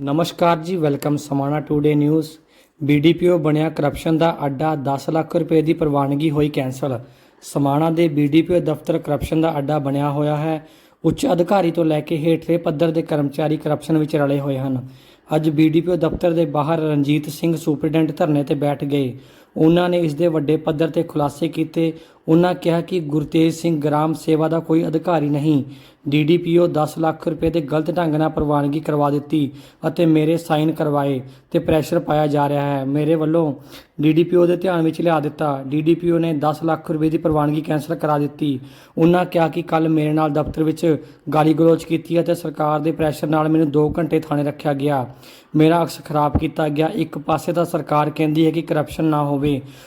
ਨਮਸਕਾਰ ਜੀ, welcome Samana today news BDPO ਬਣਿਆ ਕਰਪਸ਼ਨ ਦਾ ਅੱਡਾ 10 ਲੱਖ ਰੁਪਏ ਦੀ ਪ੍ਰਵਾਨਗੀ ਹੋਈ ਕੈਂਸਲ ਸਮਾਣਾ ਦੇ ਬੀਡੀਪੀਓ ਦਫ਼ਤਰ ਕਰਪਸ਼ਨ ਦਾ ਅੱਡਾ ਬਣਿਆ ਹੋਇਆ ਹੈ। ਉੱਚ ਅਧਿਕਾਰੀ ਤੋਂ ਲੈ ਕੇ ਹੇਠਲੇ ਪੱਧਰ ਦੇ ਕਰਮਚਾਰੀ ਕਰਪਸ਼ਨ ਵਿੱਚ ਰਲੇ ਹੋਏ ਹਨ। ਅੱਜ ਬੀਡੀਪੀਓ ਦਫ਼ਤਰ ਦੇ ਬਾਹਰ ਰਣਜੀਤ ਸਿੰਘ ਸੁਪਰਡੈਂਟ ਧਰਨੇ ਤੇ ਬੈਠ ਗਏ। ਉਹਨਾਂ ਨੇ ਇਸ ਦੇ ਵੱਡੇ ਪੱਧਰ ਤੇ ਖੁਲਾਸੇ ਕੀਤੇ। ਉਹਨਾਂ ਕਿਹਾ ਕਿ ਗੁਰਤੇਜ ਸਿੰਘ ਗ੍ਰਾਮ ਸੇਵਾ ਦਾ ਕੋਈ ਅਧਿਕਾਰੀ ਨਹੀਂ। ਡੀਡੀਪੀਓ 10 ਲੱਖ ਰੁਪਏ ਦੇ ਗਲਤ ਢੰਗ ਨਾਲ ਪ੍ਰਵਾਨਗੀ ਕਰਵਾ ਦਿੱਤੀ ਅਤੇ ਮੇਰੇ ਸਾਈਨ ਕਰਵਾਏ ਤੇ ਪ੍ਰੈਸ਼ਰ ਪਾਇਆ ਜਾ ਰਿਹਾ ਹੈ। ਮੇਰੇ ਵੱਲੋਂ ਡੀਡੀਪੀਓ ਦੇ ਧਿਆਨ ਵਿੱਚ ਲਿਆ ਦਿੱਤਾ। ਡੀਡੀਪੀਓ ਨੇ 10 ਲੱਖ ਰੁਪਏ ਦੀ ਪ੍ਰਵਾਨਗੀ ਕੈਂਸਲ ਕਰਾ ਦਿੱਤੀ। ਉਹਨਾਂ ਕਿਹਾ ਕਿ ਕੱਲ ਮੇਰੇ ਨਾਲ ਦਫ਼ਤਰ ਵਿੱਚ ਗਾਲੀ ਗਲੋਚ ਕੀਤੀ ਅਤੇ ਸਰਕਾਰ ਦੇ ਪ੍ਰੈਸ਼ਰ ਨਾਲ ਮੈਨੂੰ 2 ਘੰਟੇ ਥਾਣੇ ਰੱਖਿਆ ਗਿਆ। ਮੇਰਾ ਅਕਸ ਖਰਾਬ ਕੀਤਾ ਗਿਆ। ਇੱਕ ਪਾਸੇ ਤਾਂ ਸਰਕਾਰ ਕਹਿੰਦੀ ਹੈ ਕਿ ਕਰਪਸ਼ਨ ਨਾ ਹੋਵੇ।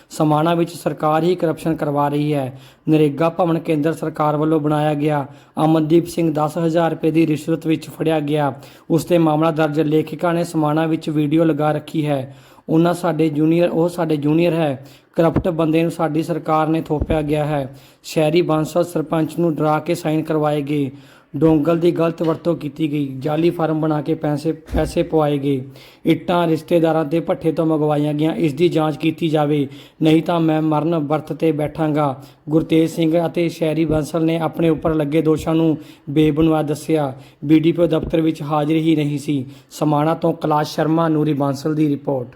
ਸਮਾਣਾ ਵਿੱਚ ਸਰਕਾਰ ਹੀ ਕਰਪਸ਼ਨ ਕਰਵਾ ਰਹੀ ਹੈ। ਨਰੇਗਾ ਭਵਨ ਕੇਂਦਰ ਸਰਕਾਰ ਵੱਲੋਂ ਬਣਾਇਆ ਗਿਆ। ਅਮਨਦੀਪ ਸਿੰਘ 10000 ਰੁਪਏ ਦੀ ਰਿਸ਼ਵਤ ਵਿੱਚ ਫੜਿਆ ਗਿਆ। ਉਸ ਤੇ ਮਾਮਲਾ ਦਰਜ। ਲੇਖਿਕਾ ਨੇ ਸਮਾਣਾ ਵਿੱਚ ਵੀਡੀਓ ਲਗਾ ਰੱਖੀ ਹੈ। ਉਹਨਾਂ ਸਾਡੇ ਜੂਨੀਅਰ ਉਹ ਸਾਡੇ ਜੂਨੀਅਰ ਹੈ। ਕਰਪਟ ਬੰਦੇ ਨੂੰ ਸਾਡੀ ਸਰਕਾਰ ਨੇ ਥੋਪਿਆ ਗਿਆ ਹੈ। ਸ਼ਹਿਰੀ ਬਾਂਸਲ ਸਰਪੰਚ ਨੂੰ ਡਰਾ ਕੇ ਸਾਈਨ ਕਰਵਾਏ ਗਏ। ਡੋਂਗਲ ਦੀ ਗਲਤ ਵਰਤੋਂ ਕੀਤੀ ਗਈ। ਜਾਲੀ ਫਾਰਮ ਬਣਾ ਕੇ ਪੈਸੇ ਪੈਸੇ ਪਵਾਏ ਗਏ। ਇੱਟਾਂ ਰਿਸ਼ਤੇਦਾਰਾਂ ਦੇ ਭੱਠੇ ਤੋਂ ਮੰਗਵਾਈਆਂ ਗਈਆਂ। ਇਸ ਦੀ ਜਾਂਚ ਕੀਤੀ ਜਾਵੇ। ਨਹੀਂ ਤਾਂ ਮੈਂ ਮਰਨ ਵਰਤ ਤੇ ਬੈਠਾਂਗਾ। ਗੁਰਤੇਜ ਸਿੰਘ ਅਤੇ ਸ਼ਹਿਰੀ ਬੰਸਲ ਨੇ ਆਪਣੇ ਉੱਪਰ ਲੱਗੇ ਦੋਸ਼ਾਂ ਨੂੰ ਬੇਬੁਨਿਆਦ ਦੱਸਿਆ। ਬੀਡੀਪੀਓ ਦਫ਼ਤਰ ਵਿੱਚ ਹਾਜ਼ਰ ਹੀ ਨਹੀਂ ਸੀ। ਸਮਾਣਾ ਤੋਂ ਕਲਾਸ਼ ਸ਼ਰਮਾ, ਨੂਰੀ ਬਾਂਸਲ ਦੀ ਰਿਪੋਰਟ।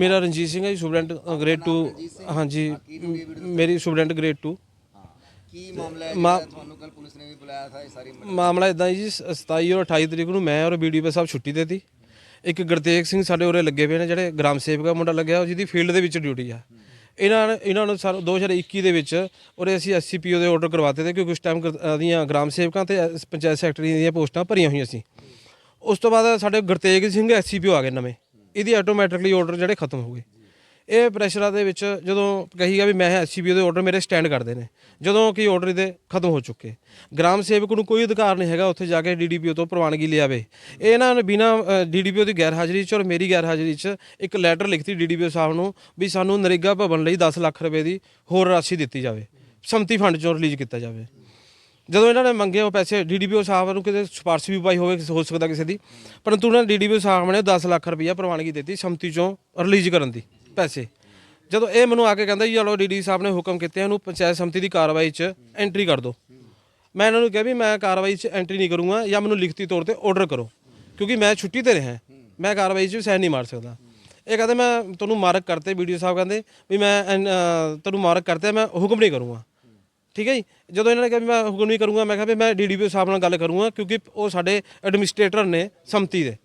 ਮੇਰਾ ਰਣਜੀਤ ਸਿੰਘ ਹੈ ਜੀ ਸਟੂਡੈਂਟ ਗ੍ਰੇਡ 2 ਹਾਂਜੀ, ਮੇਰੀ ਸਟੂਡੈਂਟ ਗ੍ਰੇਡ 2 ਕੀ ਮਾਮਲਾ ਹੈ ਜਿਹੜਾ ਤੁਹਾਨੂੰ ਕੱਲ ਪੁਲਿਸ ਨੇ ਵੀ ਬੁਲਾਇਆ ਥਾ ਇਹ ਸਾਰੀ ਮਾਮਲਾ ਇਦਾਂ ਜੀ ਸ- 27 ਔਰ 28 ਤਰੀਕ ਨੂੰ ਮੈਂ ਔਰ ਬੀਡੀਪੀ ਸਾਹਿਬ ਛੁੱਟੀ ਤੇ। ਸੀ ਇੱਕ ਗੁਰਤੇਜ ਸਿੰਘ ਸਾਡੇ ਉਰੇ ਲੱਗੇ ਪਏ ਨੇ ਜਿਹੜੇ ਗ੍ਰਾਮ ਸੇਵਕ ਦਾ ਮੁੰਡਾ ਲੱਗਿਆ ਉਹ ਜਿਹਦੀ ਫੀਲਡ ਦੇ ਵਿੱਚ ਡਿਊਟੀ ਆ। ਇਹਨਾਂ ਨੇ ਇਹਨਾਂ ਨੂੰ ਸਰ 2021 ਦੇ ਵਿੱਚ ਉਰੇ ਅਸੀਂ ਐਸਸੀਪੀਓ ਦੇ ਆਰਡਰ ਕਰਵਾਤੇ ਤੇ ਕਿਉਂਕਿ ਉਸ ਟਾਈਮ ਦੀਆਂ ਗ੍ਰਾਮ ਸੇਵਕਾਂ ਤੇ ਐਸ- ਪੰਚਾਇਤ ਸੈਕਟਰੀ ਦੀਆਂ ਪੋਸਟਾਂ ਭਰੀਆਂ ਹੋਈਆਂ ਸੀ। ਉਸ ਤੋਂ ਬਾਅਦ ਸਾਡੇ ਗੁਰਤੇਜ ਸਿੰਘ ਐਸਸੀਪੀਓ ਆ ਗਏ ਨਵੇਂ। ਇਹਦੀ ਆਟੋਮੈਟਿਕਲੀ ਆਰਡਰ ਜਿਹੜੇ ਖਤਮ ਹੋ ਗਏ। ਇਹ ਪ੍ਰੈਸ਼ਰਾਂ ਦੇ ਵਿੱਚ ਜਦੋਂ ਕਹੀਗਾ ਵੀ ਮੈਂ ਐਸਸੀਬੀਓ ਦੇ ਆਰਡਰ ਮੇਰੇ ਸਟੈਂਡ ਕਰਦੇ ਨੇ, ਜਦੋਂ ਕਿ ਆਰਡਰ ਇਹਦੇ ਖਤਮ ਹੋ ਚੁੱਕੇ। ਗ੍ਰਾਮ ਸੇਵਕ ਨੂੰ ਕੋਈ ਅਧਿਕਾਰ ਨਹੀਂ ਹੈਗਾ ਉੱਥੇ ਜਾ ਕੇ ਡੀਡੀਪੀਓ ਤੋਂ ਪ੍ਰਵਾਨਗੀ ਲਿਆਵੇ ਇਹਨਾਂ ਨੇ ਬਿਨਾ ਡੀਡੀਪੀਓ ਦੀ ਗੈਰ ਹਾਜ਼ਰੀ 'ਚ ਔਰ ਮੇਰੀ ਗੈਰ ਹਾਜ਼ਰੀ 'ਚ ਇੱਕ ਲੈਟਰ ਲਿਖਤੀ ਡੀਡੀਪੀਓ ਸਾਹਿਬ ਨੂੰ ਵੀ ਸਾਨੂੰ ਨਰੇਗਾ ਭਵਨ ਲਈ 10 ਲੱਖ ਰੁਪਏ ਦੀ ਹੋਰ ਰਾਸ਼ੀ ਦਿੱਤੀ ਜਾਵੇ। ਸੰਮਤੀ ਫੰਡ 'ਚੋਂ ਰਿਲੀਜ਼ ਕੀਤਾ ਜਾਵੇ। ਜਦੋਂ ਇਹਨਾਂ ਨੇ ਮੰਗੇ ਉਹ ਪੈਸੇ ਡੀਡੀਪੀਓ ਸਾਹਿਬ ਨੂੰ ਕਿਤੇ ਸਿਫਾਰਸ਼ ਵੀ ਪਾਈ ਹੋਵੇ, ਹੋ ਸਕਦਾ ਕਿਸੇ ਦੀ। ਪਰੰਤੂ ਉਹਨਾਂ ਡੀਡੀਪੀਓ ਸਾਹਿਬ ਨੇ 10 ਲੱਖ ਰੁਪਈਆ ਪ੍ਰਵਾਨਗੀ ਦਿੱਤੀ ਸੰਮਤੀ ਚੋਂ ਰਿਲੀਜ਼ ਕਰਨ ਦੀ। ਪੈਸੇ। ਜਦੋਂ ਇਹ ਮੈਨੂੰ ਆ ਕੇ ਕਹਿੰਦਾ ਜੀ ਚਲੋ ਡੀਡੀ ਸਾਹਿਬ ਨੇ ਹੁਕਮ ਕੀਤੇ ਇਹਨੂੰ ਪੰਚਾਇਤ ਸਮਿਤੀ ਦੀ ਕਾਰਵਾਈ 'ਚ ਐਂਟਰੀ ਕਰ ਦਿਓ ਮੈਂ ਇਹਨਾਂ ਨੂੰ ਕਿਹਾ ਵੀ ਮੈਂ ਕਾਰਵਾਈ 'ਚ ਐਂਟਰੀ ਨਹੀਂ ਕਰੂੰਗਾ ਜਾਂ ਮੈਨੂੰ ਲਿਖਤੀ ਤੌਰ ਤੇ ਆਰਡਰ ਕਰੋ, ਕਿਉਂਕਿ ਮੈਂ ਛੁੱਟੀ ਤੇ ਰਿਹਾ। ਮੈਂ ਕਾਰਵਾਈ 'ਚ ਸਾਈਨ ਨਹੀਂ ਮਾਰ ਸਕਦਾ। ਇਹ ਕਹਿੰਦੇ, ਮੈਂ ਤੁਹਾਨੂੰ ਮਾਰਕ ਕਰਤੇ ਵੀਡੀਓ ਸਾਹਿਬ ਕਹਿੰਦੇ, ਵੀ ਮੈਂ ਐਨ- ਅਹ, ਤੁਹਾਨੂੰ ਮਾਰਕ ਕਰਤੇ ਮੈਂ ਹੁਕਮ ਨਹੀਂ ਕਰੂੰਗਾ। ਠੀਕ ਹੈ ਜੀ? ਜਦੋਂ ਇਹਨਾਂ ਨੇ ਕਿਹਾ ਵੀ ਮੈਂ ਹੁਕਮ ਨਹੀਂ ਕਰੂੰਗਾ, ਮੈਂ ਕਿਹਾ ਵੀ ਮੈਂ ਡੀਡੀਪੀਓ ਸਾਹਿਬ ਨਾਲ ਗੱਲ ਕਰੂੰਗਾ, ਕਿਉਂਕਿ ਉਹ ਸਾਡੇ ਐਡਮਿਨਿਸਟ੍ਰੇਟਰ ਨੇ ਸੰਮਤੀ ਦੇ।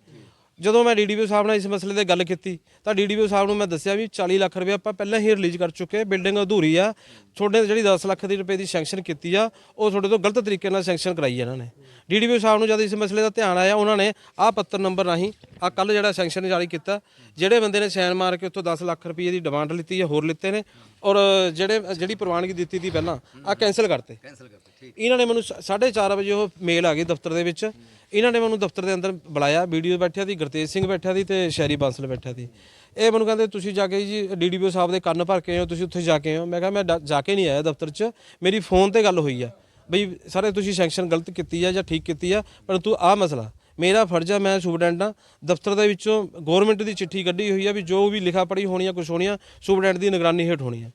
ਜਦੋਂ ਮੈਂ ਡੀਡੀਪੀਓ ਸਾਹਿਬ ਨਾਲ ਇਸ ਮਸਲੇ ਤੇ ਗੱਲ ਕੀਤੀ ਤਾਂ ਡੀਡੀਪੀਓ ਸਾਹਿਬ ਨੂੰ ਮੈਂ ਦੱਸਿਆ ਵੀ 40 ਲੱਖ ਰੁਪਏ ਆਪਾਂ ਪਹਿਲਾਂ ਹੀ ਰਿਲੀਜ਼ ਕਰ ਚੁੱਕੇ ਬਿਲਡਿੰਗ ਅਧੂਰੀ ਆ। ਤੁਹਾਡੇ ਜਿਹੜੀ 10 ਲੱਖ ਦੀ ਰੁਪਏ ਦੀ ਸੈਂਕਸ਼ਨ ਕੀਤੀ ਆ ਉਹ ਤੁਹਾਡੇ ਤੋਂ ਗਲਤ ਤਰੀਕੇ ਨਾਲ ਸੈਂਕਸ਼ਨ ਕਰਾਈ ਇਹਨਾਂ ਨੇ। ਡੀਡੀਪੀਓ ਸਾਹਿਬ ਨੂੰ ਜਦ ਇਸ ਮਸਲੇ ਦਾ ਧਿਆਨ ਆਇਆ ਉਹਨਾਂ ਨੇ ਆਹ ਪੱਤਰ ਨੰਬਰ ਰਾਹੀਂ ਆ ਕੱਲ ਜਿਹੜਾ ਸੈਂਕਸ਼ਨ ਜਾਰੀ ਕੀਤਾ ਜਿਹੜੇ ਬੰਦੇ ਨੇ ਸਾਈਨ ਮਾਰ ਕੇ ਉੱਥੋਂ 10 ਲੱਖ ਰੁਪਏ ਦੀ ਡਿਮਾਂਡ ਲਿੱਤੀ ਹੈ ਹੋਰ ਲਿੱਤੇ ਨੇ ਔਰ ਜਿਹੜੇ ਜਿਹੜੀ ਪ੍ਰਵਾਨਗੀ ਦਿੱਤੀ ਸੀ ਪਹਿਲਾਂ ਆ ਕੈਨਸਲ ਕਰਤੇ। ਕੈਨਸਲ ਕਰਤੇ ਠੀਕ। ਇਹਨਾਂ ਨੇ ਮੈਨੂੰ 4:30 ਵਜੇ ਉਹ ਮੇਲ ਆ ਗਈ ਦਫ਼ਤਰ ਦੇ ਵਿੱਚ ਇਹਨਾਂ ਨੇ ਮੈਨੂੰ ਦਫ਼ਤਰ ਦੇ ਅੰਦਰ ਬੁਲਾਇਆ ਵੀਡੀਓ ਬੈਠਿਆ ਸੀ ਗੁਰਤੇਜ ਸਿੰਘ ਬੈਠਿਆ ਸੀ ਤੇ ਸ਼ਹਿਰੀ ਬਾਂਸਲ ਬੈਠਿਆ ਸੀ ਇਹ ਮੈਨੂੰ ਕਹਿੰਦੇ, ਤੁਸੀਂ ਜਾ ਕੇ ਜੀ ਡੀਡੀਪੀਓ ਸਾਹਿਬ ਦੇ ਕੰਨ ਭਰ ਕੇ ਆਏ ਹੋ ਤੁਸੀਂ ਉੱਥੇ ਜਾ ਕੇ ਆਏ ਹੋ ਮੈਂ ਕਿਹਾ, ਮੈਂ ਡਾ- ਜਾ ਕੇ ਨਹੀਂ ਆਇਆ ਦਫ਼ਤਰ 'ਚ। ਮੇਰੀ ਫੋਨ ਤੇ ਗੱਲ ਹੋਈ ਆ ਬਈ, ਸਾਰੇ, ਤੁਸੀਂ ਸੈਂਕਸ਼ਨ ਗਲਤ ਕੀਤੀ ਆ ਜਾਂ ਠੀਕ ਕੀਤੀ ਆ, ਪਰੰਤੂ ਆਹ ਮਸਲਾ, ਮੇਰਾ ਫਰਜ਼ ਹੈ ਮੈਂ ਸਟੂਡੈਂਟ ਹਾਂ। ਦਫ਼ਤਰ ਦੇ ਵਿੱਚੋਂ ਗਵਰਨਮੈਂਟ ਦੀ ਚਿੱਠੀ ਕੱਢੀ ਹੋਈ ਆ ਵੀ ਜੋ ਵੀ ਲਿਖਾ ਪੜੀ ਹੋਣੀ ਆ ਕੁਝ ਹੋਣੀ ਆ ਸਟੂਡੈਂਟ ਦੀ ਨਿਗਰਾਨੀ ਹੇਠ ਹੋਣੀ ਆ।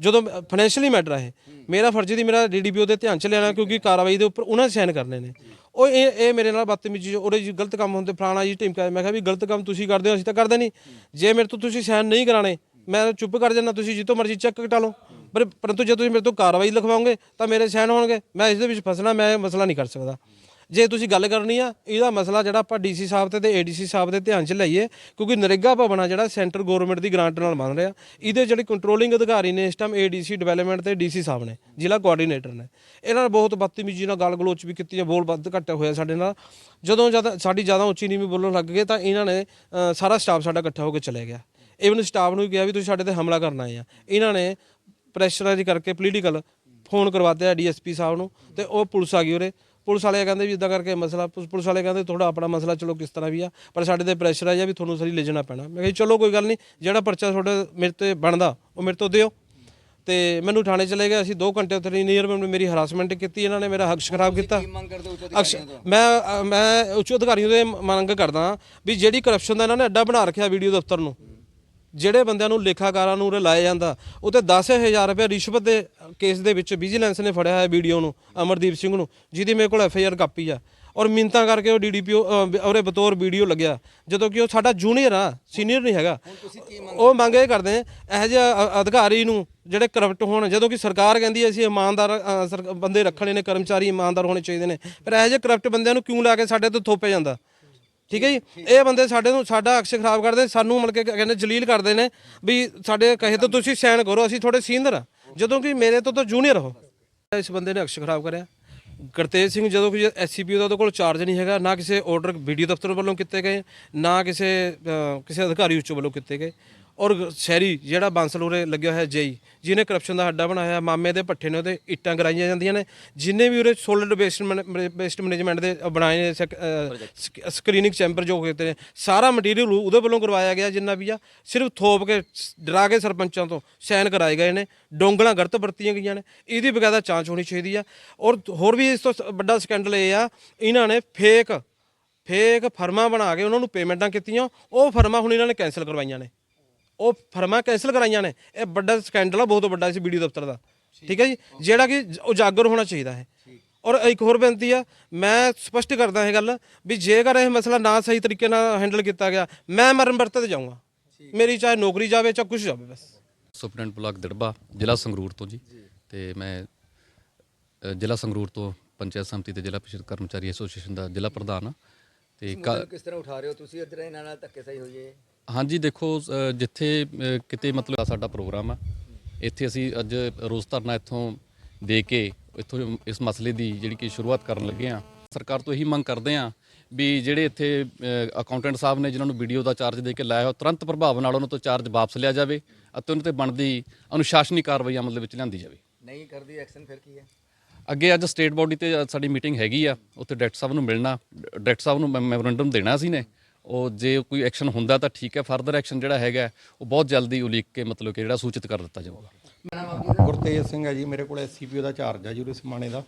ਜਦੋਂ ਫਾਈਨੈਂਸ਼ੀਅਲੀ ਮੈਟਰ ਹੈ ਮੇਰਾ ਫਰਜ਼ ਦੀ ਮੇਰਾ ਡੀਡੀਪੀਓ ਦੇ ਧਿਆਨ ਚ ਲੈਣਾ, ਕਿਉਂਕਿ ਕਾਰਵਾਈ ਦੇ ਉੱਪਰ ਉਹਨਾਂ ਸਾਈਨ ਕਰਨੇ ਨੇ। ਉਹ ਇਹ ਇਹ ਮੇਰੇ ਨਾਲ ਬਦਤਮੀਜ਼ੀ ਉਹਦੇ ਜੀ ਗਲਤ ਕੰਮ ਹੁੰਦੇ, ਫਲਾਣਾ ਜੀ ਟਿਮਕਾ ਮੈਂ ਕਿਹਾ ਵੀ ਗਲਤ ਕੰਮ ਤੁਸੀਂ ਕਰਦੇ ਹੋ, ਅਸੀਂ ਤਾਂ ਕਰਦੇ ਨਹੀਂ। ਜੇ ਮੇਰੇ ਤੋਂ ਤੁਸੀਂ ਸਾਈਨ ਨਹੀਂ ਕਰਾਣੇ ਮੈਂ ਚੁੱਪ ਕਰ ਜਾਣਾ ਤੁਸੀਂ ਜਿੱਤੋਂ ਮਰਜ਼ੀ ਚੈੱਕ ਕਟਾ ਲਓ। ਪਰ ਪਰੰਤੂ ਜੇ ਤੁਸੀਂ ਮੇਰੇ ਤੋਂ ਕਾਰਵਾਈ ਲਿਖਵਾਓਗੇ, ਤਾਂ ਮੇਰੇ ਸਾਈਨ ਹੋਣਗੇ, ਮੈਂ ਇਸ ਦੇ ਵਿੱਚ ਫਸਣਾ, ਮੈਂ ਮਸਲਾ ਨਹੀਂ ਕਰ ਸਕਦਾ। ਜੇ ਤੁਸੀਂ ਗੱਲ ਕਰਨੀ ਆ, ਇਹਦਾ ਮਸਲਾ ਜਿਹੜਾ ਆਪਾਂ ਡੀਸੀ ਸਾਹਿਬ ਤੇ ਤੇ ਏਡੀਸੀ ਸਾਹਿਬ ਦੇ ਧਿਆਨ 'ਚ ਲਈਏ, ਕਿਉਂਕਿ ਨਰੇਗਾ ਭਵਨ ਆ ਜਿਹੜਾ ਸੈਂਟਰ ਗਵਰਨਮੈਂਟ ਦੀ ਗ੍ਰਾਂਟ ਨਾਲ ਬਣ ਰਿਹਾ, ਇਹਦੇ ਜਿਹੜੇ ਕੰਟਰੋਲਿੰਗ ਅਧਿਕਾਰੀ ਨੇ ਇਸ ਟਾਈਮ ਏਡੀਸੀ ਡਿਵੈਲਪਮੈਂਟ ਤੇ ਡੀਸੀ ਸਾਹਿਬ ਨੇ, ਜ਼ਿਲ੍ਹਾ ਕੋਆਰਡੀਨੇਟਰ ਨੇ। ਇਹਨਾਂ ਨੇ ਬਹੁਤ ਬਦਤਮੀਜ਼ੀ ਨਾਲ ਗੱਲ ਗਲੋਚ ਵੀ ਕੀਤੀ ਹੈ ਬੋਲ ਵੱਧ ਘੱਟ ਹੋਇਆ ਸਾਡੇ ਨਾਲ। ਜਦੋਂ ਜ਼ਿਆਦਾ ਸਾਡੀ ਜ਼ਿਆਦਾ ਉੱਚੀ ਨੀਵੀਂ ਬੋਲਣ ਲੱਗ ਗਏ ਤਾਂ ਇਹਨਾਂ ਨੇ ਸਾਰਾ ਸਟਾਫ ਸਾਡਾ ਇਕੱਠਾ ਹੋ ਕੇ ਚਲੇ ਗਿਆ। ਇਵਨ ਸਟਾਫ ਨੂੰ ਵੀ ਕਿਹਾ ਵੀ ਤੁਸੀਂ ਸਾਡੇ ਤੇ ਹਮਲਾ ਕਰਨ ਆਏ ਆ। ਇਹਨਾਂ ਨੇ ਪ੍ਰੈਸ਼ਰਾਈਜ਼ ਕਰਕੇ ਪੋਲੀਟੀਕਲ ਫੋਨ ਕਰਵਾਤੇ ਆ ਡੀਐਸਪੀ ਸਾਹਿਬ ਨੂੰ, ਤੇ ਉਹ ਪੁਲਿਸ ਆ ਗਈ ਉਰੇ। ਪੁਲਿਸ ਵਾਲੇ ਕਹਿੰਦੇ ਵੀ ਇਦਾਂ ਕਰਕੇ ਮਸਲਾ ਪੁਲਿਸ ਪੁਲਿਸ ਵਾਲੇ ਕਹਿੰਦੇ ਤੁਹਾਡਾ ਆਪਣਾ ਮਸਲਾ ਚਲੋ ਕਿਸ ਤਰ੍ਹਾਂ ਵੀ ਆ ਪਰ ਸਾਡੇ ਤੇ ਪ੍ਰੈਸ਼ਰ ਆ ਜਾਂ ਵੀ ਤੁਹਾਨੂੰ ਸਰੀ ਲੈ ਜਾਣਾ ਪੈਣਾ। ਮੈਂ ਕਿਹਾ ਜੀ ਚਲੋ ਕੋਈ ਗੱਲ ਨਹੀਂ ਜਿਹੜਾ ਪਰਚਾ ਤੁਹਾਡਾ ਮੇਰੇ ਤੇ ਬਣਦਾ ਉਹ ਮੇਰੇ ਤੋਂ ਦਿਓ। ਤੇ ਮੈਨੂੰ ਥਾਣੇ ਚਲੇ ਗਏ ਅਸੀਂ 2 ਘੰਟੇ ਉੱਥੇ ਨੀਅਰ ਮੇਰੀ ਹਰਾਸਮੈਂਟ ਕੀਤੀ ਇਹਨਾਂ ਨੇ ਮੇਰਾ ਹੱਕ ਖਰਾਬ ਕੀਤਾ। ਕੀ ਮੰਗ ਕਰਦੇ ਉੱਚ ਅਕਸ਼ ਅਧਿਕਾਰੀਆਂ ਤੋਂ? ਮੈਂ ਅ, ਮੈਂ ਉੱਚ ਅਧਿਕਾਰੀਆਂ ਦੇ ਮੰਗ ਕਰਦਾ ਵੀ ਜਿਹੜੀ ਕਰਪਸ਼ਨ ਦਾ ਇਹਨਾਂ ਨੇ ਅੱਡਾ ਬਣਾ ਰੱਖਿਆ ਵੀਡੀਓ ਦਫ਼ਤਰ ਨੂੰ ਜਿਹੜੇ ਬੰਦਿਆਂ ਨੂੰ ਲੇਖਾਕਾਰਾਂ ਨੂੰ ਉਰੇ ਲਾਇਆ ਜਾਂਦਾ ਉਹ ਤੇ 10000 ਰੁਪਏ ਰਿਸ਼ਵਤ ਦੇ ਕੇਸ ਦੇ ਵਿੱਚ ਵਿਜੀਲੈਂਸ ਨੇ ਫੜਿਆ ਹੈ ਵੀਡੀਓ ਨੂੰ ਅਮਰਦੀਪ ਸਿੰਘ ਨੂੰ ਜਿਹਦੀ ਮੇਰੇ ਕੋਲ ਐਫ ਆਈ ਆਰ ਕਾਪੀ ਆ। ਔਰ ਮਿੰਤਾਂ ਕਰਕੇ ਉਹ ਡੀਡੀਪੀਓ ਉਹਰੇ ਬਤੌਰ ਵੀਡੀਓ ਲੱਗਿਆ ਜਦੋਂ ਕਿ ਉਹ ਸਾਡਾ ਜੂਨੀਅਰ ਆ ਸੀਨੀਅਰ ਨਹੀਂ ਹੈਗਾ। ਉਹ ਮੰਗ ਇਹ ਕਰਦੇ ਇਹੋ ਜਿਹੇ ਅਧਿਕਾਰੀ ਨੂੰ ਜਿਹੜੇ ਕਰਪਟ ਹੋਣ ਜਦੋਂ ਕਿ ਸਰਕਾਰ ਕਹਿੰਦੀ ਹੈ ਅਸੀਂ ਇਮਾਨਦਾਰ ਬੰਦੇ ਰੱਖਣੇ ਨੇ ਕਰਮਚਾਰੀ ਇਮਾਨਦਾਰ ਹੋਣੇ ਚਾਹੀਦੇ ਨੇ ਪਰ ਇਹੋ ਜਿਹੇ ਕਰਪਟ ਬੰਦਿਆਂ ਨੂੰ ਕਿਉਂ ਲਾ ਕੇ ਸਾਡੇ ਤੋਂ ਥੋਪੇ ਜਾਂਦਾ? ਠੀਕ ਹੈ ਜੀ? ਇਹ ਬੰਦੇ ਸਾਡੇ ਨੂੰ, ਸਾਡਾ ਅਕਸ਼ ਖਰਾਬ ਕਰਦੇ ਸਾਨੂੰ ਮਿਲ ਕੇ ਕਹਿੰਦੇ, ਜਲੀਲ ਕਰਦੇ ਨੇ ਵੀ ਸਾਡੇ ਕਹੇ ਤੋਂ ਤੁਸੀਂ ਸਾਈਨ ਕਰੋ, ਅਸੀਂ ਥੋੜੇ ਸੀਨੀਅਰ ਆ। ਜਦੋਂ ਕਿ ਮੇਰੇ ਤੋਂ ਤਾਂ ਜੂਨੀਅਰ ਹੋ। ਇਸ ਬੰਦੇ ਨੇ ਅਕਸ਼ ਖਰਾਬ ਕਰਿਆ। ਗੁਰਤੇਜ ਸਿੰਘ ਜਦੋਂ ਕਿ ਐਸਸੀਪੀ ਦਾ ਉਹਦੇ ਕੋਲ ਚਾਰਜ ਨਹੀਂ ਹੈਗਾ, ਨਾ ਕਿਸੇ ਆਰਡਰ ਵੀਡੀਓ ਦਫ਼ਤਰ ਵੱਲੋਂ ਕੀਤੇ ਗਏ, ਨਾ ਕਿਸੇ ਕਿਸੇ ਅਧਿਕਾਰੀ ਉੱਚ ਵੱਲੋਂ ਕੀਤੇ ਗਏ। ਔਰ ਸ਼ਹਿਰੀ ਜਿਹੜਾ ਬਾਂਸਲ ਉਰੇ ਲੱਗਿਆ ਹੋਇਆ ਜੇਈ ਜਿਹਨੇ ਕਰਪਸ਼ਨ ਦਾ ਹੱਡਾ ਬਣਾਇਆ ਮਾਮੇ ਦੇ ਪੱਠੇ ਨੇ ਉਹਦੇ ਇੱਟਾਂ ਕਰਾਈਆਂ ਜਾਂਦੀਆਂ ਨੇ ਜਿੰਨੇ ਵੀ ਉਰੇ ਸੋਲਿਡ ਵੇਸਟ ਮੈਨੇਜਮੈਂਟ ਦੇ ਬਣਾਏ ਨੇ ਸਕਰੀਨਿੰਗ ਚੈਂਬਰ ਜੋ ਕੀਤੇ ਨੇ ਸਾਰਾ ਮਟੀਰੀਅਲ ਉਹਦੇ ਵੱਲੋਂ ਕਰਵਾਇਆ ਗਿਆ ਜਿੰਨਾ ਵੀ ਆ ਸਿਰਫ ਥੋਪ ਕੇ ਡਰਾ ਕੇ ਸਰਪੰਚਾਂ ਤੋਂ ਸਾਈਨ ਕਰਾਏ ਗਏ ਨੇ ਡੋਂਗਲਾਂ ਗਲਤ ਵਰਤੀਆਂ ਗਈਆਂ ਨੇ ਇਹਦੀ ਬਕਾਇਦਾ ਜਾਂਚ ਹੋਣੀ ਚਾਹੀਦੀ ਆ ਔਰ ਹੋਰ ਵੀ ਇਸ ਤੋਂ ਵੱਡਾ ਸਕੈਂਡਲ ਇਹ ਆ ਇਹਨਾਂ ਨੇ ਫੇਕ ਫੇਕ ਫਰਮਾਂ ਬਣਾ ਕੇ ਉਹਨਾਂ ਨੂੰ ਪੇਮੈਂਟਾਂ ਕੀਤੀਆਂ ਉਹ ਫਰਮਾਂ ਹੁਣ ਇਹਨਾਂ ਨੇ ਕੈਨਸਲ ਕਰਵਾਈਆਂ ਨੇ। ਉਹ ਫਰਮਾਂ ਕੈਨਸਲ ਕਰਾਈਆਂ ਨੇ। ਇਹ ਵੱਡਾ ਸਕੈਂਡਲ ਆ ਬਹੁਤ ਵੱਡਾ ਇਸ ਵੀਡੀਓ ਦਫ਼ਤਰ ਦਾ। ਠੀਕ ਹੈ ਜੀ? ਜਿਹੜਾ ਕਿ ਉਜਾਗਰ ਹੋਣਾ ਚਾਹੀਦਾ ਹੈ। ਔਰ ਇੱਕ ਹੋਰ ਬੇਨਤੀ ਆ ਮੈਂ ਸਪਸ਼ਟ ਕਰਦਾ ਇਹ ਗੱਲ ਵੀ ਜੇਕਰ ਇਹ ਮਸਲਾ ਨਾ ਸਹੀ ਤਰੀਕੇ ਨਾਲ ਹੈਂਡਲ ਕੀਤਾ ਗਿਆ ਮੈਂ ਮਰਨ ਵਰਤ ਤੇ ਜਾਊਂਗਾ। ਮੇਰੀ ਚਾਹੇ ਨੌਕਰੀ ਜਾਵੇ ਚਾਹੇ ਕੁਝ ਜਾਵੇ ਬਸ। ਸੁਪਰਡੈਂਟ ਬਲਾਕ ਦਿੜਬਾ ਜ਼ਿਲ੍ਹਾ ਸੰਗਰੂਰ ਤੋਂ ਜੀ। ਤੇ ਮੈਂ ਅ, ਜ਼ਿਲ੍ਹਾ ਸੰਗਰੂਰ ਤੋਂ ਪੰਚਾਇਤ ਸਮਿਤੀ ਤੇ ਜ਼ਿਲ੍ਹਾ ਪ੍ਰੀਸ਼ਦ ਕਰਮਚਾਰੀ ਐਸੋਸੀਏਸ਼ਨ ਦਾ ਜ਼ਿਲ੍ਹਾ ਪ੍ਰਧਾਨ ਹਾਂ ਤੇ ਕ- ਕਿਸ ਤਰ੍ਹਾਂ ਉਠਾ ਰਹੇ ਹੋ ਤੁਸੀਂ? ਇੱਧਰ ਇਹਨਾਂ ਨਾਲ ਧੱਕੇ ਸਹੀ ਹੋਈਏ ਹਾਂਜੀ ਦੇਖੋ ਅ, ਜਿੱਥੇ ਅ, ਕਿਤੇ ਮਤਲਬ ਸਾਡਾ ਪ੍ਰੋਗਰਾਮ ਆ ਇੱਥੇ ਅਸੀਂ ਅੱਜ ਰੋਜ਼ ਧਰਨਾ ਇੱਥੋਂ ਦੇ ਕੇ ਇੱਥੋਂ ਇਸ ਮਸਲੇ ਦੀ ਜਿਹੜੀ ਕਿ ਸ਼ੁਰੂਆਤ ਕਰਨ ਲੱਗੇ ਆ। ਸਰਕਾਰ ਤੋਂ ਇਹੀ ਮੰਗ ਕਰਦੇ ਆ ਵੀ ਜਿਹੜੇ ਇੱਥੇ ਅਕਾਊਂਟੈਂਟ ਸਾਹਿਬ ਨੇ ਜਿਨ੍ਹਾਂ ਨੂੰ ਵੀਡੀਓ ਦਾ ਚਾਰਜ ਦੇ ਕੇ ਲਾਇਆ ਹੋ ਤੁਰੰਤ ਪ੍ਰਭਾਵ ਨਾਲ ਉਹਨਾਂ ਤੋਂ ਚਾਰਜ ਵਾਪਸ ਲਿਆ ਜਾਵੇ ਅਤੇ ਉਹਨਾਂ ਤੇ ਬਣਦੀ ਅਨੁਸ਼ਾਸਨੀ ਕਾਰਵਾਈ ਅਮਲ ਦੇ ਵਿੱਚ ਲਿਆਂਦੀ ਜਾਵੇ। ਨਹੀਂ ਕਰਦੀ ਐਕਸ਼ਨ ਫਿਰ ਕੀ ਹੈ? ਅੱਗੇ ਅੱਜ ਸਟੇਟ ਬੋਡੀ ਤੇ ਸਾਡੀ ਮੀਟਿੰਗ ਹੈਗੀ ਆ ਉੱਥੇ ਡਾਇਰੈਕਟਰ ਸਾਹਿਬ ਨੂੰ ਮਿਲਣਾ ਡਾਇਰੈਕਟਰ ਸਾਹਿਬ ਨੂੰ ਮੈਮੋਰੈਂਡਮ ਦੇਣਾ ਸੀ ਨੇ ਉਹ ਜੇ ਕੋਈ ਐਕਸ਼ਨ ਹੁੰਦਾ ਤਾਂ ਠੀਕ ਹੈ ਫਰਦਰ ਐਕਸ਼ਨ ਜਿਹੜਾ ਹੈਗਾ ਉਹ ਬਹੁਤ ਜਲਦੀ ਉਲੀਕ ਕੇ ਮਤਲਬ ਕਿ ਜਿਹੜਾ ਸੂਚਿਤ ਕਰ ਦਿੱਤਾ ਜਾਊਗਾ। ਗੁਰਤੇਜ ਸਿੰਘ ਹੈ ਜੀ ਮੇਰੇ ਕੋਲ ਐਸਸੀਪੀਓ ਦਾ ਚਾਰਜ ਹੈ ਜੀ ਉਰੇ ਸਮਾਣੇ ਦਾ।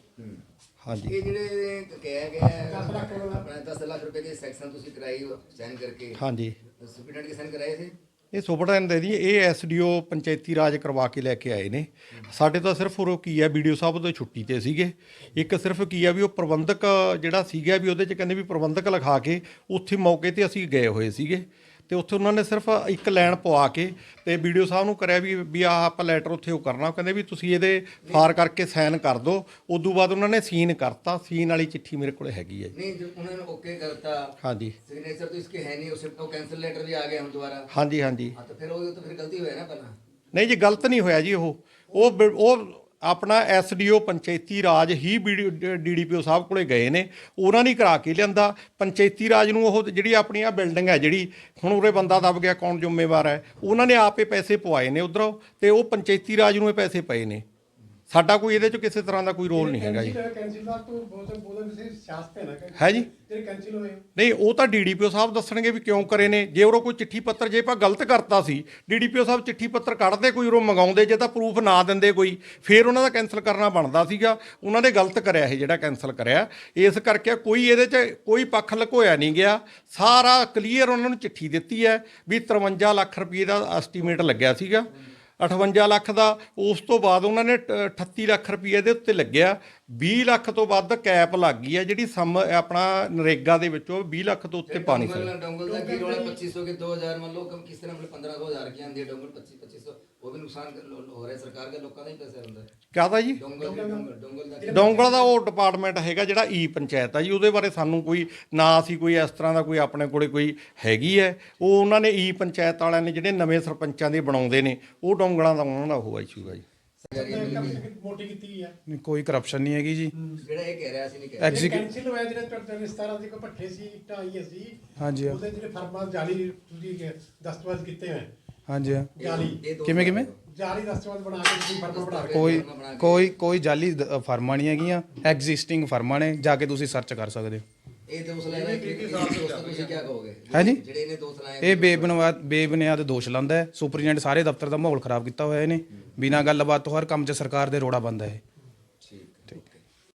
ਹਾਂਜੀ। ਇਹ ਜਿਹੜੇ ਕਿਹਾ ਗਿਆ ਹੈ, ਆਪਣਾ 10 ਲੱਖ ਰੁਪਏ ਦੀ ਸੈਕਸ਼ਨ ਤੁਸੀਂ ਕਰਾਈ ਸਾਈਨ ਕਰਕੇ। ਹਾਂਜੀ। ਸੁਪਰਡੈਂਟ ਕੇ ਸਾਈਨ ਕਰਾਏ ਸੀ? ਇਹ ਸੁਪਰਡੈਂਟ ਦੇ ਦੀ ਇਹ ਐਸਡੀਓ ਪੰਚਾਇਤੀ ਰਾਜ ਕਰਵਾ ਕੇ ਲੈ ਕੇ ਆਏ ਨੇ। ਸਾਡੇ ਤਾਂ ਸਿਰਫ ਉਹ ਕੀ ਹੈ ਵੀਡੀਓ ਸਾਹਿਬ ਤੋਂ ਛੁੱਟੀ ਤੇ ਸੀਗੇ। ਇੱਕ ਸਿਰਫ ਕੀ ਹੈ ਵੀ ਉਹ ਪ੍ਰਬੰਧਕ ਜਿਹੜਾ ਸੀਗਾ ਵੀ ਉਹਦੇ ਚ ਕਹਿੰਦੇ ਵੀ ਪ੍ਰਬੰਧਕ ਲਿਖਾ ਕੇ ਉੱਥੇ ਮੌਕੇ ਤੇ ਅਸੀਂ ਗਏ ਹੋਏ ਸੀਗੇ। ਤੇ ਉੱਥੇ ਉਹਨਾਂ ਨੇ ਸਿਰਫ ਇੱਕ ਲਾਈਨ ਪਵਾ ਕੇ ਤੇ ਵੀਡੀਓ ਸਾਹਿਬ ਨੂੰ ਕਰਿਆ ਵੀ ਵੀ ਆਹ ਆਪਾਂ ਲੈਟਰ ਉੱਥੇ ਉਹ ਕਰਨਾ ਉਹ ਕਹਿੰਦੇ ਵੀ ਤੁਸੀਂ ਇਹਦੇ ਫਾਰ ਕਰਕੇ ਸਾਈਨ ਕਰ ਦਿਓ ਉਦੋਂ ਬਾਅਦ ਉਹਨਾਂ ਨੇ ਸੀਨ ਕਰਤਾ ਸੀਨ ਵਾਲੀ ਚਿੱਠੀ ਮੇਰੇ ਕੋਲ ਹੈਗੀ ਹੈ ਜੀ नहीं जब उन्होंने ओके करता ਹਾਂਜੀ सिग्नेचर तो इसके है नहीं उसे तो कैंसिल लेटर भी आ गया हम दोबारा ਹਾਂਜੀ ਹਾਂਜੀ हाँ तो फिर वो तो फिर गलती हुई है ना पहला ਨਹੀਂ ਜੀ ਗਲਤ ਨਹੀਂ ਹੋਇਆ ਜੀ ਉਹ ਉਹ ਬ- ਉਹ ਆਪਣਾ ਐਸਡੀਓ ਪੰਚਾਇਤੀ ਰਾਜ ਹੀ ਡੀਡੀਪੀਓ ਸਾਹਿਬ ਕੋਲੇ ਗਏ ਨੇ, ਉਹਨਾਂ ਨੇ ਕਰਾ ਕੇ ਲਿਆਂਦਾ। ਪੰਚਾਇਤੀ ਰਾਜ ਨੂੰ ਉਹ ਜਿਹੜੀ ਆਪਣੀ ਆ ਬਿਲਡਿੰਗ ਹੈ, ਜਿਹੜੀ ਹੁਣ ਉਰੇ ਬੰਦਾ ਦੱਬ ਗਿਆ ਕੌਣ ਜ਼ਿੰਮੇਵਾਰ ਹੈ, ਉਹਨਾਂ ਨੇ ਆਪੇ ਪੈਸੇ ਪਵਾਏ ਨੇ ਉਧਰੋਂ ਤੇ ਉਹ ਪੰਚਾਇਤੀ ਰਾਜ ਨੂੰ ਇਹ ਪੈਸੇ ਪਏ ਨੇ। ਸਾਡਾ ਕੋਈ ਇਹਦੇ ਚ ਕਿਸੇ ਤਰ੍ਹਾਂ ਦਾ ਕੋਈ ਰੋਲ ਨਹੀਂ ਹੈਗਾ ਜੀ। ਕੈਂਸਿਲਰ ਤੋਂ ਬਹੁਤ ਬੋਲਣ ਕਿਸੇ ਸਿਆਸਤ ਹੈ ਨਾ ਕਿ ਹੈ ਜੀ। ਜਿਹੜੇ ਕੈਂਸਿਲ ਹੋਏ। ਨਹੀਂ ਉਹ ਤਾਂ ਡੀਡੀਪੀਓ ਸਾਹਿਬ ਦੱਸਣਗੇ ਵੀ ਕਿਉਂ ਕਰੇ ਨੇ। ਜੇ ਉਹ ਕੋਈ ਚਿੱਠੀ ਪੱਤਰ ਜੇ ਆਪਾਂ ਗਲਤ ਕਰਤਾ ਸੀ ਡੀਡੀਪੀਓ ਸਾਹਿਬ ਚਿੱਠੀ ਪੱਤਰ ਕੱਢਦੇ ਕੋਈ ਉਹ ਮੰਗਾਉਂਦੇ ਜੇ ਤਾਂ ਪ੍ਰੂਫ ਨਾ ਦਿੰਦੇ ਕੋਈ ਫਿਰ ਉਹਨਾਂ ਦਾ ਕੈਨਸਲ ਕਰਨਾ ਬਣਦਾ ਸੀਗਾ। ਉਹਨਾਂ ਨੇ ਗਲਤ ਕਰਿਆ ਇਹ ਜਿਹੜਾ ਕੈਨਸਲ ਕਰਿਆ। ਇਸ ਕਰਕੇ ਕੋਈ ਇਹਦੇ 'ਚ ਕੋਈ ਪੱਖ ਲੁਕੋਇਆ ਨਹੀਂ ਗਿਆ। ਸਾਰਾ ਕਲੀਅਰ ਉਹਨਾਂ ਨੂੰ ਚਿੱਠੀ ਦਿੱਤੀ ਹੈ ਵੀ 53 ਲੱਖ ਰੁਪਏ ਦਾ ਐਸਟੀਮੇਟ ਲੱਗਿਆ ਸੀਗਾ। 58 ਲੱਖ ਦਾ ਉਸ ਤੋਂ ਬਾਅਦ ਉਹਨਾਂ ਨੇ 38 ਲੱਖ ਰੁਪਏ ਦੇ ਉੱਤੇ ਲੱਗਿਆ। 20 ਲੱਖ ਤੋਂ ਵੱਧ ਕੈਪ ਲੱਗ ਗਈ ਹੈ ਜਿਹੜੀ ਸਮ ਆਪਣਾ ਨਰੇਗਾ ਦੇ ਵਿੱਚੋਂ 20 ਲੱਖ ਤੋਂ ਉੱਤੇ ਪਾਣੀ ਸਰ। ਡੰਗਲ ਦਾ ਕੀ ਰੋਲਾ? 2500 ਕੇ 2000 ਮੰਨ ਲਓ ਕਮ ਕਿਸ ਤਰ੍ਹਾਂ 1500 ਹਜ਼ਾਰ ਕੀ ਡੰਗਲ? 25 2500 ਡੋਂਗਲ ਦਾ ਉਹ ਡਿਪਾਰਟਮੈਂਟ ਹੈਗਾ ਜਿਹੜਾ ਈ ਪੰਚਾਇਤ ਆ ਜੀ ਉਹਦੇ ਬਾਰੇ ਸਾਨੂੰ ਕੋਈ ਨਾ ਅਸੀਂ ਕੋਈ ਇਸ ਤਰ੍ਹਾਂ ਦਾ ਕੋਈ ਆਪਣੇ ਕੋਲੇ ਕੋਈ ਹੈਗੀ ਹੈ। ਉਹ ਉਹਨਾਂ ਨੇ ਈ ਪੰਚਾਇਤ ਵਾਲਿਆਂ ਨੇ ਜਿਹੜੇ ਨਵੇਂ ਸਰਪੰਚਾਂ ਦੇ ਬਣਾਉਂਦੇ ਨੇ ਉਹ ਡੋਂਗਲਾਂ ਦਾ ਉਹਨਾਂ ਦਾ ਉਹ ਇਸ਼ੂ ਆ ਜੀ। ਨਹੀਂ ਕੋਈ ਕਰਪਸ਼ਨ ਨਹੀਂ ਹੈਗੀ ਜੀ। ਜਿਹੜਾ ਇਹ ਕਹਿ ਰਿਹਾ ਸੀ ਨਹੀਂ ਕਹਿ ਰਿਹਾ। ਕੈਂਸਲ ਹੋਇਆ ਜਿਹੜਾ ਤੁਹਾਡੇ ਰਿਸ਼ਤੇਦਾਰਾਂ ਦੇ ਕੋ ਭੱਠੇ ਸੀ ਢਾਈ ਸੀ ਹਾਂਜੀ। ਉਹਦੇ ਜਿਹੜੇ ਫਰਮਾਂ ਜਾਰੀ ਤੁਸੀਂ ਦਸਤਵਾਜ ਹਾਂਜੀ ਹਾਂ। ਜਾਲੀ। ਕਿਵੇਂ ਕਿਵੇਂ? ਜਾਲੀ ਦਸਤਵੇਜ਼ ਬਣਾ ਕੇ ਤੁਸੀਂ ਫਰਮਾਂ ਬਣਾ ਕੇ ਕੋਈ ਕੋਈ ਕੋਈ ਜਾਲੀ ਦ- ਫਰਮਾਂ ਨਹੀਂ ਹੈਗੀਆਂ। ਐਗਜ਼ਿਸਟਿੰਗ ਫਰਮਾਂ ਨੇ ਜਾ ਕੇ ਤੁਸੀਂ ਸਰਚ ਕਰ ਸਕਦੇ ਹੋ। ਇਹ ਦੋਸ਼ ਨੇ ਕਿ ਤੁਸੀਂ ਕੀ ਕਹੋਗੇ? ਹੈ ਜੀ? ਜਿਹੜੇ ਇਹਨੇ ਦੋਸ਼ ਲਾਏ ਇਹ ਬੇਬੁਨਿਆਦ ਬੇਬੁਨਿਆਦ ਦੋਸ਼ ਲਾਉਂਦਾ ਹੈ। ਸੁਪਰੀਡੈਂਟ ਸਾਰੇ ਦਫ਼ਤਰ ਦਾ ਮਾਹੌਲ ਖਰਾਬ ਕੀਤਾ ਹੋਇਆ ਇਹਨੇ। ਬਿਨਾਂ ਗੱਲਬਾਤ ਤੋਂ ਹਰ ਕੰਮ 'ਚ ਸਰਕਾਰ ਦੇ ਰੋੜਾ ਬੰਦਾ ਹੈ